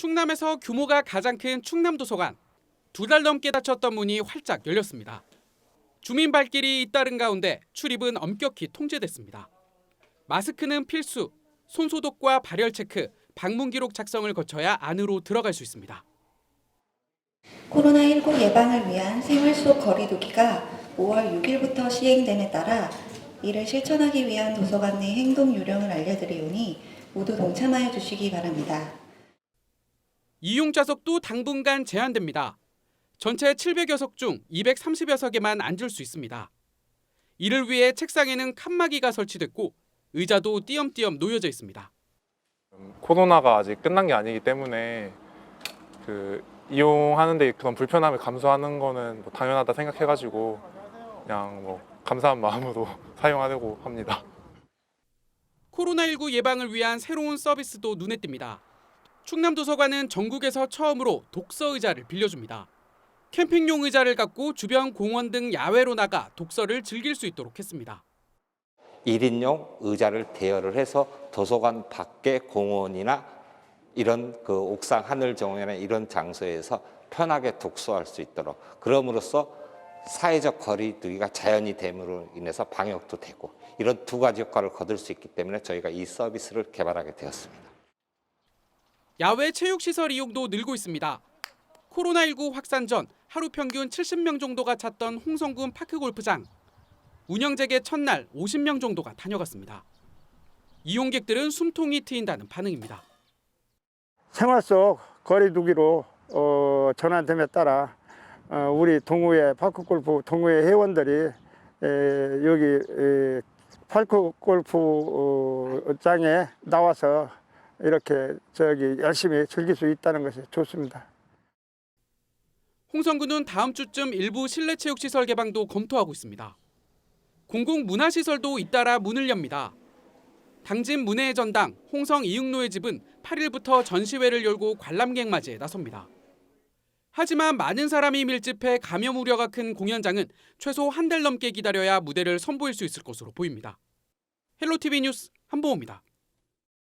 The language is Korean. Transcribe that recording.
충남에서 규모가 가장 큰 충남도서관. 두 달 넘게 닫혔던 문이 활짝 열렸습니다. 주민 발길이 잇따른 가운데 출입은 엄격히 통제됐습니다. 마스크는 필수, 손 소독과 발열 체크, 방문 기록 작성을 거쳐야 안으로 들어갈 수 있습니다. 코로나19 예방을 위한 생활 속 거리두기가 5월 6일부터 시행됨에 따라 이를 실천하기 위한 도서관 내 행동 요령을 알려드리오니 모두 동참하여 주시기 바랍니다. 이용 좌석도 당분간 제한됩니다. 전체 700여 석 중 230여 석에만 앉을 수 있습니다. 이를 위해 책상에는 칸막이가 설치됐고 의자도 띄엄띄엄 놓여져 있습니다. 코로나가 아직 끝난 게 아니기 때문에 그 이용하는데 그런 불편함을 감수하는 거는 뭐 당연하다 생각해가지고 그냥 뭐 감사한 마음으로 사용하려고 합니다. 코로나19 예방을 위한 새로운 서비스도 눈에 띕니다. 충남도서관은 전국에서 처음으로 독서 의자를 빌려줍니다. 캠핑용 의자를 갖고 주변 공원 등 야외로 나가 독서를 즐길 수 있도록 했습니다. 1인용 의자를 대여를 해서 도서관 밖에 공원이나 이런 그 옥상 하늘 정원이나 이런 장소에서 편하게 독서할 수 있도록 그럼으로써 사회적 거리두기가 자연히 됨으로 인해서 방역도 되고 이런 두 가지 효과를 거둘 수 있기 때문에 저희가 이 서비스를 개발하게 되었습니다. 야외 체육시설 이용도 늘고 있습니다. 코로나19 확산 전 하루 평균 70명 정도가 찾던 홍성군 파크골프장. 운영 재개 첫날 50명 정도가 다녀갔습니다. 이용객들은 숨통이 트인다는 반응입니다. 생활 속 거리두기로 어, 전환됨에 따라 어, 우리 동호회 파크골프 동호회 회원들이 에, 여기 에, 파크골프장에 나와서 이렇게 저기 열심히 즐길 수 있다는 것이 좋습니다. 홍성군은 다음 주쯤 일부 실내 체육 시설 개방도 검토하고 있습니다. 공공 문화 시설도 잇따라 문을 엽니다. 당진 문해의 전당 홍성 이응로의 집은 8일부터 전시회를 열고 관람객 맞이에 나섭니다. 하지만 많은 사람이 밀집해 감염 우려가 큰 공연장은 최소 한 달 넘게 기다려야 무대를 선보일 수 있을 것으로 보입니다. 헬로티비 뉴스 한보호입니다.